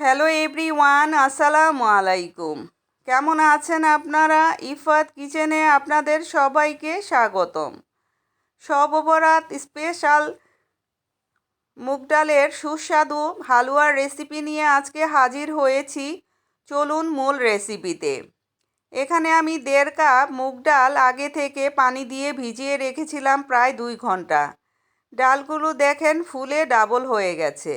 Hello everyone আসসালামু আলাইকুম কেমন আছেন আপনারা? ইফাত কিচেনে আপনাদের সবাইকে স্বাগতম। সব অপরাধ স্পেশাল মুগ ডালের সুস্বাদু হালুয়ার রেসিপি নিয়ে আজকে হাজির হয়েছি। চলুন মূল রেসিপিতে এখানে আমি দেড় কাপ মুগ ডাল আগে থেকে পানি দিয়ে ভিজিয়ে রেখেছিলাম প্রায় দুই ঘণ্টা। ডালগুলো দেখেন ফুলে ডাবল হয়ে গেছে।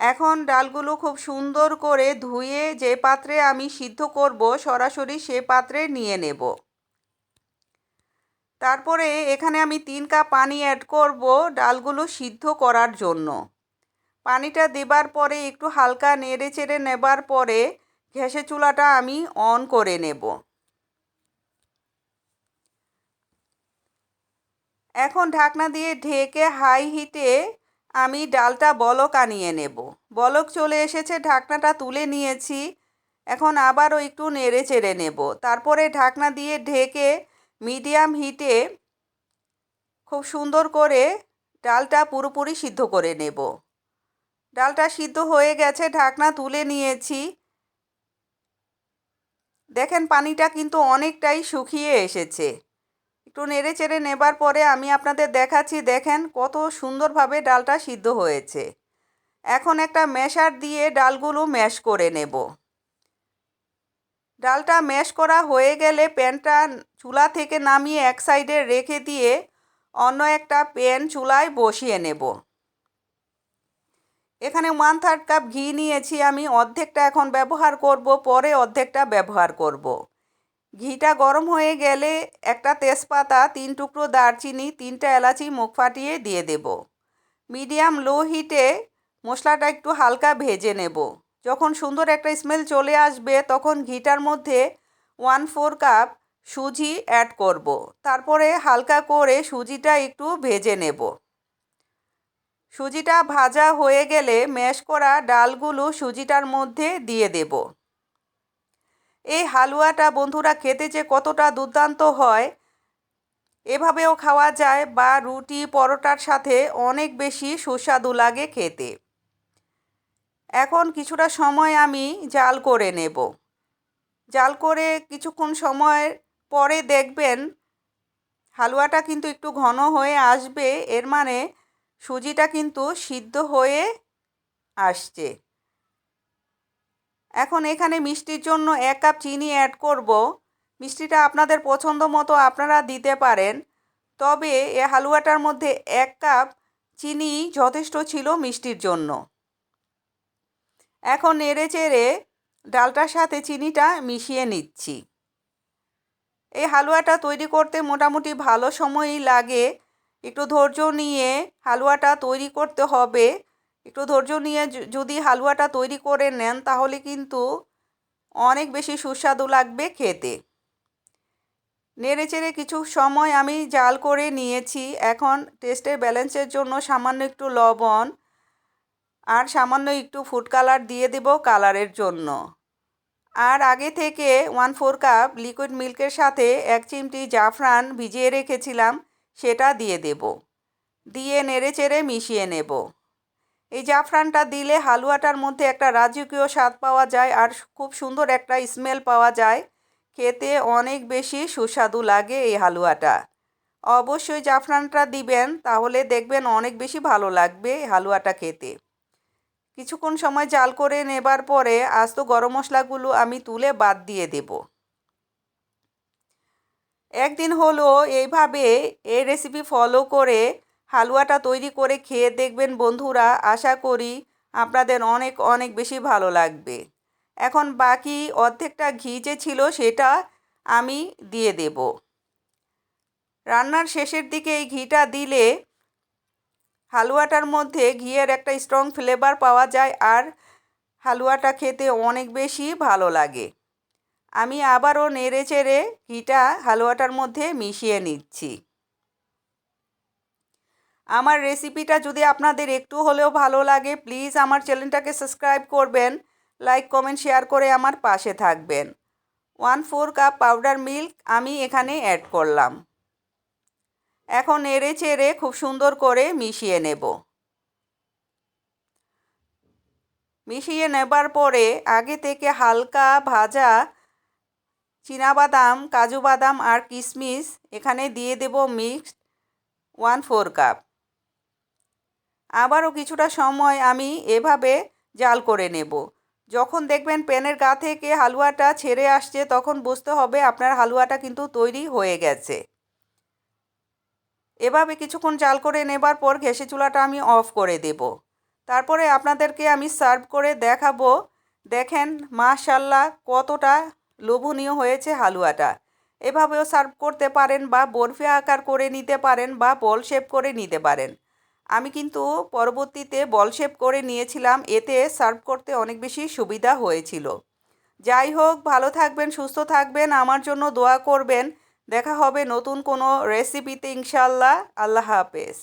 এখন ডালগুলো খুব সুন্দর করে ধুয়ে যে পাত্রে আমি সিদ্ধ করব, সরাসরি সে পাত্রে নিয়ে নেব। তারপরে এখানে আমি তিন কাপ পানি অ্যাড করব ডালগুলো সিদ্ধ করার জন্য। পানিটা দেবার পরে একটু হালকা নেড়ে চেড়ে নেবার পরে গ্যাসের চুলাটা আমি অন করে নেব। এখন ঢাকনা দিয়ে ঢেকে হাই হিটে আমি ডালটা বলক আনিয়ে নেব। বলক চলে এসেছে, ঢাকনাটা তুলে নিয়েছি। এখন আবারও একটু নেড়ে চেড়ে নেব। তারপরে ঢাকনা দিয়ে ঢেকে মিডিয়াম হিটে খুব সুন্দর করে ডালটা পুরোপুরি সিদ্ধ করে নেব। ডালটা সিদ্ধ হয়ে গেছে, ঢাকনা তুলে নিয়েছি। দেখেন পানিটা কিন্তু অনেকটাই শুকিয়ে এসেছে। একটু নেড়ে চেড়ে নেবার পরে আমি আপনাদের দেখাচ্ছি, দেখেন কত সুন্দরভাবে ডালটা সিদ্ধ হয়েছে। এখন একটা ম্যাশার দিয়ে ডালগুলো ম্যাশ করে নেব। ডালটা ম্যাশ করা হয়ে গেলে প্যানটা চুলা থেকে নামিয়ে এক সাইডে রেখে দিয়ে অন্য একটা প্যান চুলায় বসিয়ে নেব। এখানে ওয়ান থার্ড কাপ ঘি নিয়েছি, আমি অর্ধেকটা এখন ব্যবহার করব, পরে অর্ধেকটা ব্যবহার করব। ঘিটা গরম হয়ে গেলে একটা তেজপাতা, তিন টুকরো দারচিনি, তিনটা এলাচি মুখ ফাটিয়ে দিয়ে দেব। মিডিয়াম লো হিটে মশলাটা একটু হালকা ভেজে নেব। যখন সুন্দর একটা স্মেল চলে আসবে, তখন ঘিটার মধ্যে ওয়ান ফোর কাপ সুজি অ্যাড করব। তারপরে হালকা করে সুজিটা একটু ভেজে নেব। সুজিটা ভাজা হয়ে গেলে ম্যাশ করা ডালগুলো সুজিটার মধ্যে দিয়ে দেব। এই হালুয়াটা বন্ধুরা খেতে যে কতটা দুর্দান্ত হয়, এভাবেও খাওয়া যায় বা রুটি পরোটার সাথে অনেক বেশি সুস্বাদু লাগে খেতে। এখন কিছুটা সময় আমি জাল করে নেব। জাল করে কিছুক্ষণ সময় পরে দেখবেন হালুয়াটা কিন্তু একটু ঘন হয়ে আসবে, এর মানে সুজিটা কিন্তু সিদ্ধ হয়ে আসছে। এখন এখানে মিষ্টির জন্য এক কাপ চিনি অ্যাড করব। মিষ্টিটা আপনাদের পছন্দ মতো আপনারা দিতে পারেন। তবে এ হালুয়াটার মধ্যে এক কাপ চিনি যথেষ্ট ছিল মিষ্টির জন্য। এখন নেড়ে চেড়ে ডালটার সাথে চিনিটা মিশিয়ে নিচ্ছি। এই হালুয়াটা তৈরি করতে মোটামুটি ভালো সময়ই লাগে। একটু ধৈর্য নিয়ে হালুয়াটা তৈরি করতে হবে। একটু ধৈর্য নিয়ে যদি হালুয়াটা তৈরি করে নেন, তাহলে কিন্তু অনেক বেশি সুস্বাদু লাগবে খেতে। নেড়ে চেড়ে কিছু সময় আমি জাল করে নিয়েছি। এখন টেস্টের ব্যালেন্সের জন্য সামান্য একটু লবণ আর সামান্য একটু ফুড কালার দিয়ে দেব কালারের জন্য। আর আগে থেকে ওয়ান ফোর কাপ লিকুইড মিল্কের সাথে এক চিমটি জাফরান ভিজিয়ে রেখেছিলাম, সেটা দিয়ে দেব। দিয়ে নেড়ে চেড়ে মিশিয়ে নেব। এই জাফরানটা দিলে হালুয়াটার মধ্যে একটা রাজকীয় স্বাদ পাওয়া যায় আর খুব সুন্দর একটা স্মেল পাওয়া যায়। খেতে অনেক বেশি সুস্বাদু লাগে এই হালুয়াটা। অবশ্যই জাফরানটা দিবেন, তাহলে দেখবেন অনেক বেশি ভালো লাগবে হালুয়াটা খেতে। কিছুক্ষণ সময় জাল করে নেবার পরে আজ তো গরম মশলাগুলো আমি তুলে বাদ দিয়ে দেব। একদিন হলো এইভাবে এই রেসিপি ফলো করে হালুয়াটা তৈরি করে খেয়ে দেখবেন বন্ধুরা, আশা করি আপনাদের অনেক অনেক বেশি ভালো লাগবে। এখন বাকি অর্ধেকটা ঘি যে ছিল সেটা আমি দিয়ে দেব। রান্নার শেষের দিকে এই ঘিটা দিলে হালুয়াটার মধ্যে ঘিয়ের একটা স্ট্রং ফ্লেভার পাওয়া যায় আর হালুয়াটা খেতে অনেক বেশি ভালো লাগে। আমি আবারও নেড়ে চেড়ে ঘিটা হালুয়াটার মধ্যে মিশিয়ে নিচ্ছি। আমার রেসিপিটা যদি আপনাদের একটু হলেও ভালো লাগে প্লিজ আমার চ্যানেলটাকে সাবস্ক্রাইব করবেন লাইক কমেন্ট শেয়ার করে আমার পাশে থাকবেন। One four cup powder milk আমি এখানে অ্যাড করলাম। এখন এড়ে চেড়ে খুব সুন্দর করে মিশিয়ে নেব। মিশিয়ে নেবার পরে আগে থেকে হালকা ভাজা বাদাম কাজু বাদাম আর কিশমিশ এখানে দিয়ে দেব মিক্সড ওয়ান ফোর কাপ আবারও কিছুটা সময় আমি এভাবে জাল করে নেব। যখন দেখবেন প্যানের গা থেকে হালুয়াটা ছেড়ে আসছে, তখন বুঝতে হবে আপনার হালুয়াটা কিন্তু তৈরি হয়ে গেছে। এভাবে কিছুক্ষণ জাল করে নেবার পর ঘেসে চুলাটা আমি অফ করে দেব। তারপরে আপনাদেরকে আমি সার্ভ করে দেখাবো। দেখেন মাশাল্লাহ কতটা লোভনীয় হয়েছে হালুয়াটা। এভাবেও সার্ভ করতে পারেন বা বরফি আকার করে নিতে পারেন বা বল শেপ করে নিতে পারেন। আমি কিন্তু পরবর্তীতে বল শেপ করে নিয়েছিলাম, এতে সার্ভ করতে অনেক বেশি সুবিধা হয়েছিল। যাই হোক, ভালো থাকবেন, সুস্থ থাকবেন, আমার জন্য দোয়া করবেন। দেখা হবে নতুন কোনো রেসিপিতে ইনশাল্লাহ আল্লাহ হাফেজ।